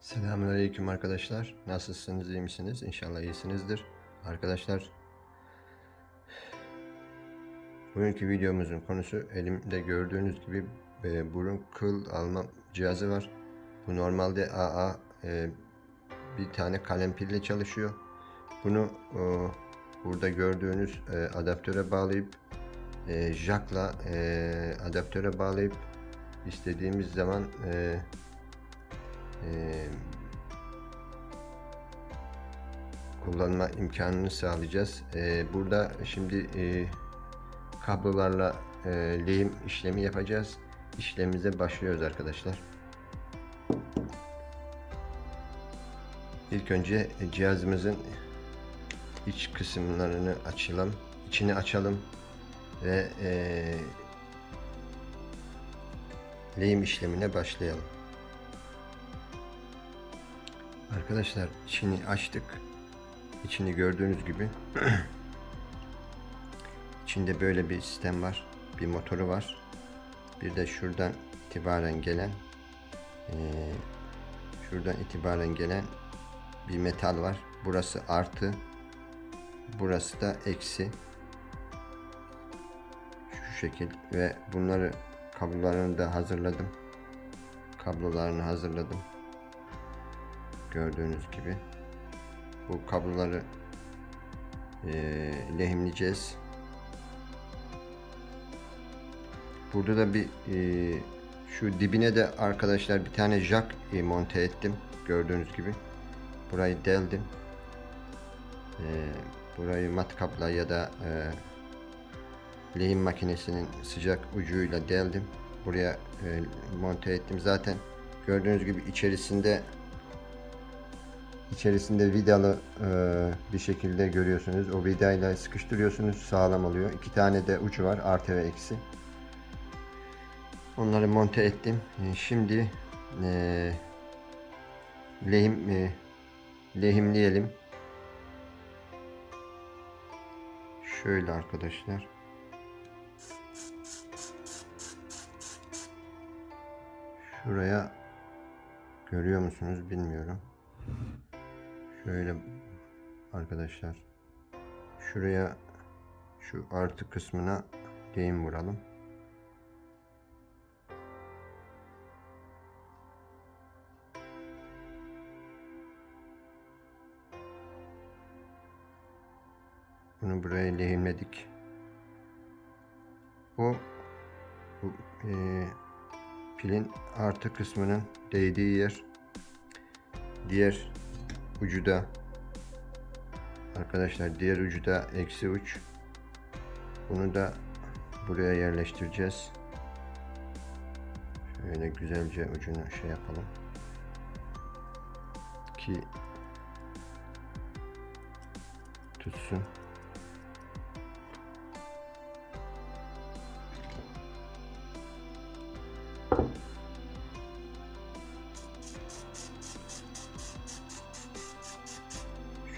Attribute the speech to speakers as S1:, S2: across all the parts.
S1: Selamünaleyküm arkadaşlar. Nasılsınız, iyi misiniz? İnşallah iyisinizdir. Arkadaşlar, bugünkü videomuzun konusu elimde gördüğünüz gibi e, burun kıl alma cihazı var. Bu normalde AA e, bir tane kalem pille çalışıyor. Bunu e, burada gördüğünüz e, adaptöre bağlayıp e, jackla e, adaptöre bağlayıp istediğimiz zaman e, e, kullanma imkanını sağlayacağız. E, burada şimdi e, kablolarla e, lehim işlemi yapacağız. İşlemimize başlıyoruz arkadaşlar. İlk önce cihazımızın iç kısımlarını açalım, içini açalım ve e, lehim işlemine başlayalım. Arkadaşlar içini açtık. İçini gördüğünüz gibi içinde böyle bir sistem var. Bir motoru var. Bir de şuradan itibaren gelen eee, şuradan itibaren gelen bir metal var. Burası artı. Burası da eksi. Şu şekil ve bunları kablolarını da hazırladım. Kablolarını hazırladım gördüğünüz gibi bu kabloları eee, lehimleyeceğiz. Burada da bir eee, şu dibine de arkadaşlar bir tane jack e, monte ettim gördüğünüz gibi. Burayı deldim. Eee, burayı matkapla ya da eee, lehim makinesinin sıcak ucuyla deldim. Buraya eee, monte ettim. Zaten gördüğünüz gibi içerisinde İçerisinde vidalı e, bir şekilde görüyorsunuz. O vidayla sıkıştırıyorsunuz sağlam oluyor. İki tane de ucu var artı ve eksi. Onları monte ettim. E, şimdi e, lehim e, lehimleyelim. Şöyle arkadaşlar. Şuraya görüyor musunuz bilmiyorum. Şöyle arkadaşlar. Şuraya şu artı kısmına lehim vuralım. Bunu buraya lehimledik. Bu, bu eee, pilin artı kısmının değdiği yer. Diğer ucu da arkadaşlar diğer ucu da eksi uç. Bunu da buraya yerleştireceğiz. Şöyle güzelce ucunu şey yapalım. Ki tutsun.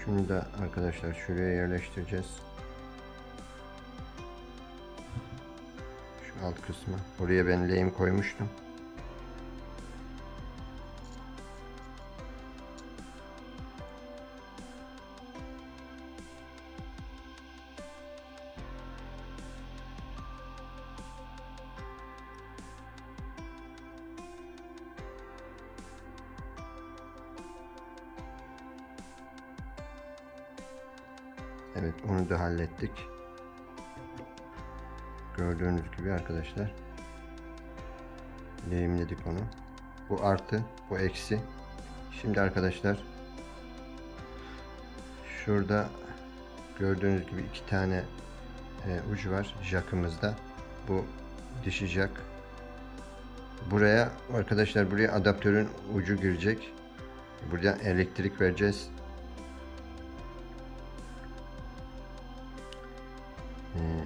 S1: Şunu da arkadaşlar şuraya yerleştireceğiz. Şu alt kısmı. Oraya ben lehim koymuştum. Evet onu da hallettik. Gördüğünüz gibi arkadaşlar. Lehimledik onu. Bu artı, bu eksi. Şimdi arkadaşlar şurada gördüğünüz gibi iki tane e, ucu var jackımızda. Bu dişi jack. Buraya arkadaşlar buraya adaptörün ucu girecek. Buradan elektrik vereceğiz.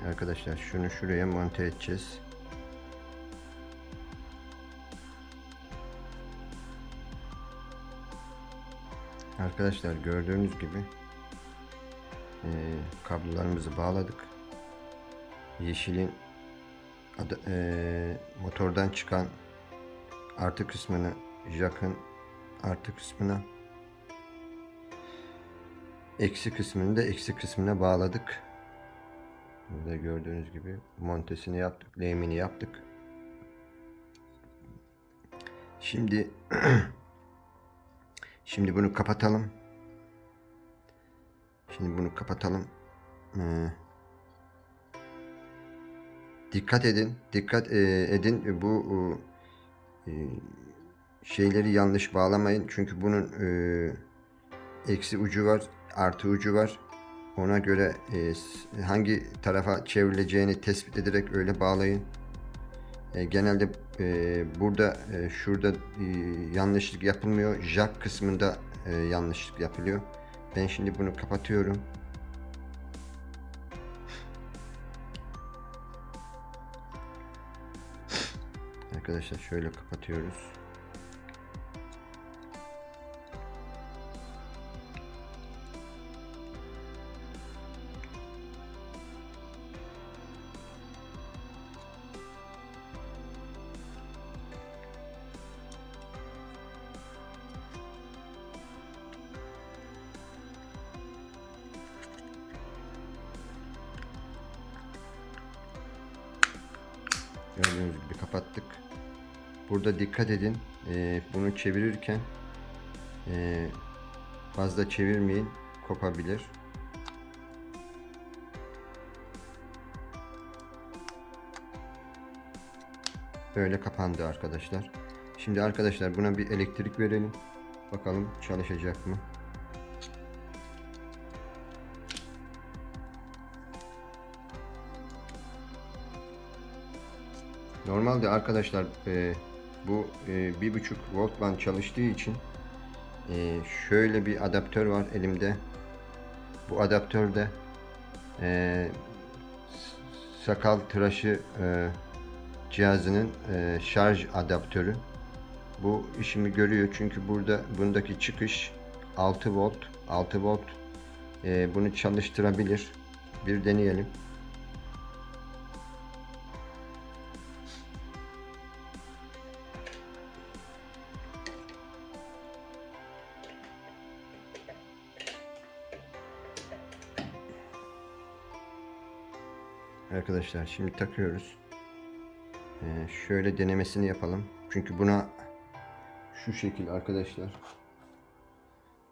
S1: Arkadaşlar şunu şuraya monte edeceğiz. Arkadaşlar gördüğünüz gibi e, kablolarımızı bağladık. Yeşilin adı- e, motordan çıkan artı kısmını jackın artı kısmına. Eksi kısmını da eksi kısmına bağladık. Burada gördüğünüz gibi montesini yaptık, lehimini yaptık. Şimdi şimdi bunu kapatalım. Şimdi bunu kapatalım. Ee, dikkat edin, dikkat e, edin bu e, şeyleri yanlış bağlamayın. Çünkü bunun e, eksi ucu var, artı ucu var. Ona göre e, hangi tarafa çevrileceğini tespit ederek öyle bağlayın. E, genelde e, burada e, şurada e, yanlışlık yapılmıyor. Jack kısmında e, yanlışlık yapılıyor. Ben şimdi bunu kapatıyorum. Arkadaşlar şöyle kapatıyoruz. Gördüğünüz gibi kapattık. Burada dikkat edin. Ee, bunu çevirirken ee, fazla çevirmeyin. Kopabilir. Böyle kapandı arkadaşlar. Şimdi arkadaşlar buna bir elektrik verelim. Bakalım çalışacak mı? Normalde arkadaşlar e, bu e, bir buçuk voltla çalıştığı için e, şöyle bir adaptör var elimde. Bu adaptörde e, sakal tıraşı e, cihazının e, şarj adaptörü. Bu işimi görüyor çünkü burada bundaki çıkış 6 volt 6 volt e, bunu çalıştırabilir. Bir deneyelim. Arkadaşlar şimdi takıyoruz. Ee, şöyle denemesini yapalım. Çünkü buna şu şekil arkadaşlar.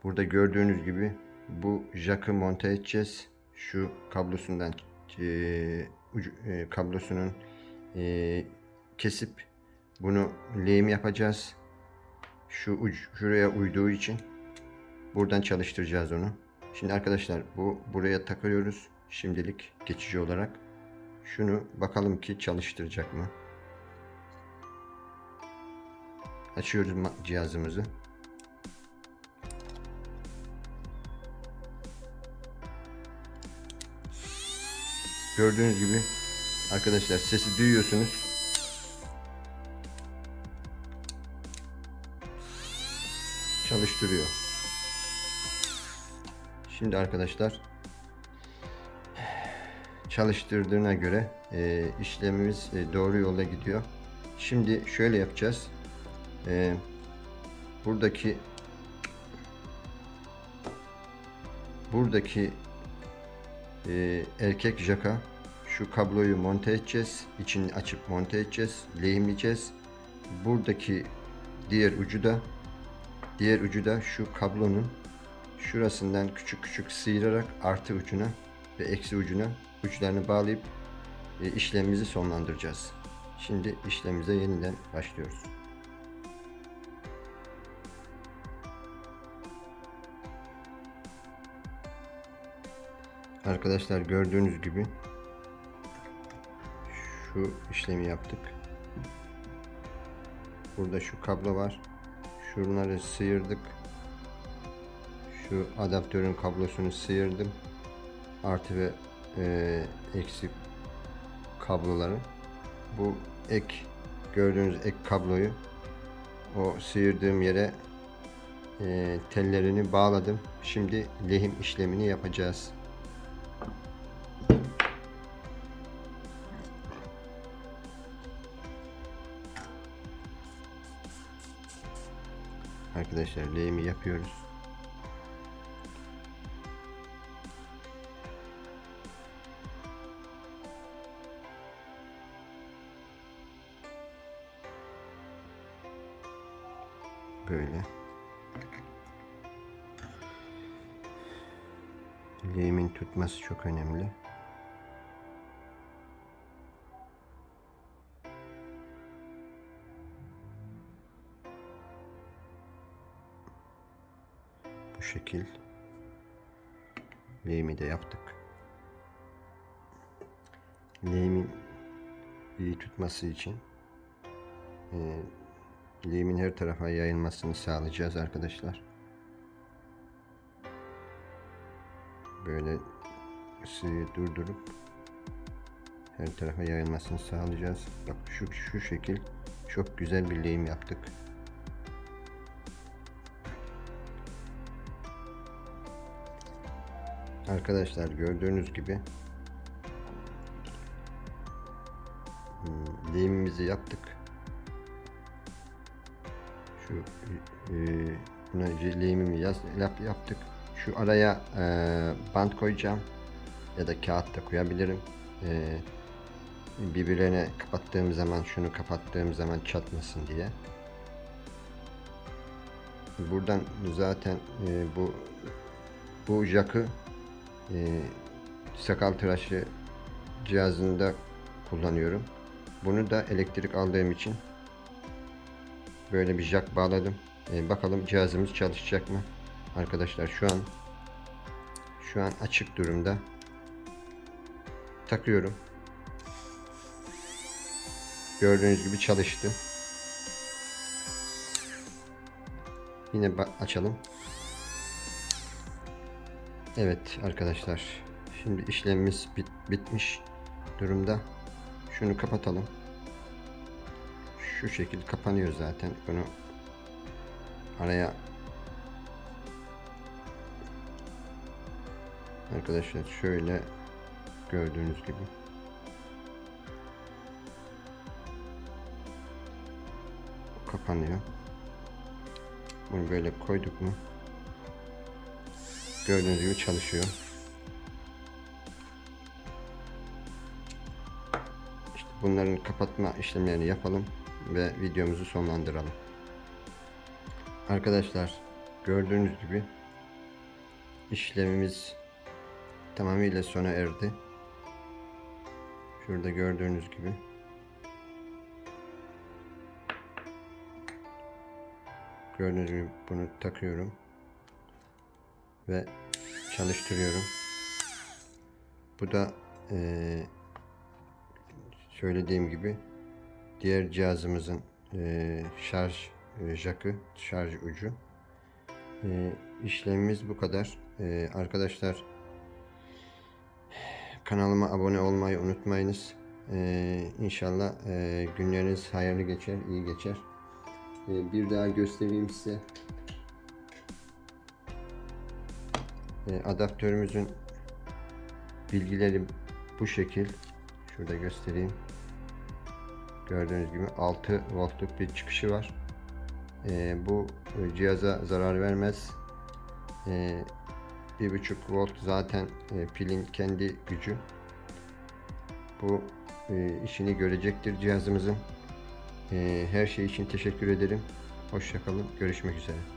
S1: Burada gördüğünüz gibi bu jack'ı monte edeceğiz. Şu kablosundan e, ucu, e, kablosunun e, kesip bunu lehim yapacağız. Şu uç, şuraya uyduğu için buradan çalıştıracağız onu. Şimdi arkadaşlar bu buraya takıyoruz. Şimdilik geçici olarak. Şunu bakalım ki çalıştıracak mı? Açıyoruz cihazımızı. Gördüğünüz gibi arkadaşlar sesi duyuyorsunuz. Çalıştırıyor. Şimdi arkadaşlar çalıştırdığına göre e, işlemimiz e, doğru yola gidiyor. Şimdi şöyle yapacağız. E, buradaki buradaki e, erkek jaka şu kabloyu monte edeceğiz. İçini açıp monte edeceğiz. Lehimleyeceğiz. Buradaki diğer ucu da diğer ucu da şu kablonun şurasından küçük küçük sıyırarak artı ucuna ve eksi ucuna uçlarını bağlayıp e, işlemimizi sonlandıracağız. Şimdi işlemimize yeniden başlıyoruz. Arkadaşlar gördüğünüz gibi şu işlemi yaptık. Burada şu kablo var. Şunları sıyırdık. Şu adaptörün kablosunu sıyırdım. Artı ve e, eksi kabloları. Bu ek gördüğünüz ek kabloyu o sıyırdığım yere e, tellerini bağladım. Şimdi lehim işlemini yapacağız. Arkadaşlar lehimi yapıyoruz. Böyle. Lehimin tutması çok önemli. Bu şekil lehimi de yaptık. Lehimin iyi tutması için e, lehimin her tarafa yayılmasını sağlayacağız arkadaşlar. Böyle ısıyı durdurup her tarafa yayılmasını sağlayacağız. Bak şu şu şekil çok güzel bir lehim yaptık. Arkadaşlar gördüğünüz gibi hmm, lehimimizi yaptık. Şu e, buna lehimimi yaz, yap, yaptık. Şu araya e, bant koyacağım ya da kağıt da koyabilirim. E, birbirlerine kapattığım zaman şunu kapattığım zaman çatmasın diye. Buradan zaten e, bu bu jakı e, sakal tıraşı cihazında kullanıyorum. Bunu da elektrik aldığım için böyle bir jack bağladım. E, bakalım cihazımız çalışacak mı? Arkadaşlar şu an şu an açık durumda. Takıyorum. Gördüğünüz gibi çalıştı. Yine açalım. Evet arkadaşlar. Şimdi işlemimiz bit bitmiş durumda. Şunu kapatalım. Şu şekil kapanıyor zaten. Bunu araya Arkadaşlar şöyle gördüğünüz gibi kapanıyor. Bunu böyle koyduk mu gördüğünüz gibi çalışıyor. İşte bunların kapatma işlemlerini yapalım ve videomuzu sonlandıralım. Arkadaşlar gördüğünüz gibi işlemimiz tamamıyla sona erdi. Şurada gördüğünüz gibi. Gördüğünüz gibi bunu takıyorum. Ve çalıştırıyorum. Bu da e, söylediğim gibi diğer cihazımızın e, şarj e, jakı, şarj ucu. E, işlemimiz bu kadar. E, arkadaşlar Kanalıma abone olmayı unutmayınız. Ee, inşallah e, günleriniz hayırlı geçer, iyi geçer. Ee, bir daha göstereyim size. Adaptörümüzün bilgileri bu şekil. Şurada göstereyim. Gördüğünüz gibi 6 voltluk bir çıkışı var. Ee, bu cihaza zarar vermez. Ee, 1.5 volt zaten e, pilin kendi gücü. Bu e, işini görecektir cihazımızın. E, her şey için teşekkür ederim. Hoşçakalın. Görüşmek üzere.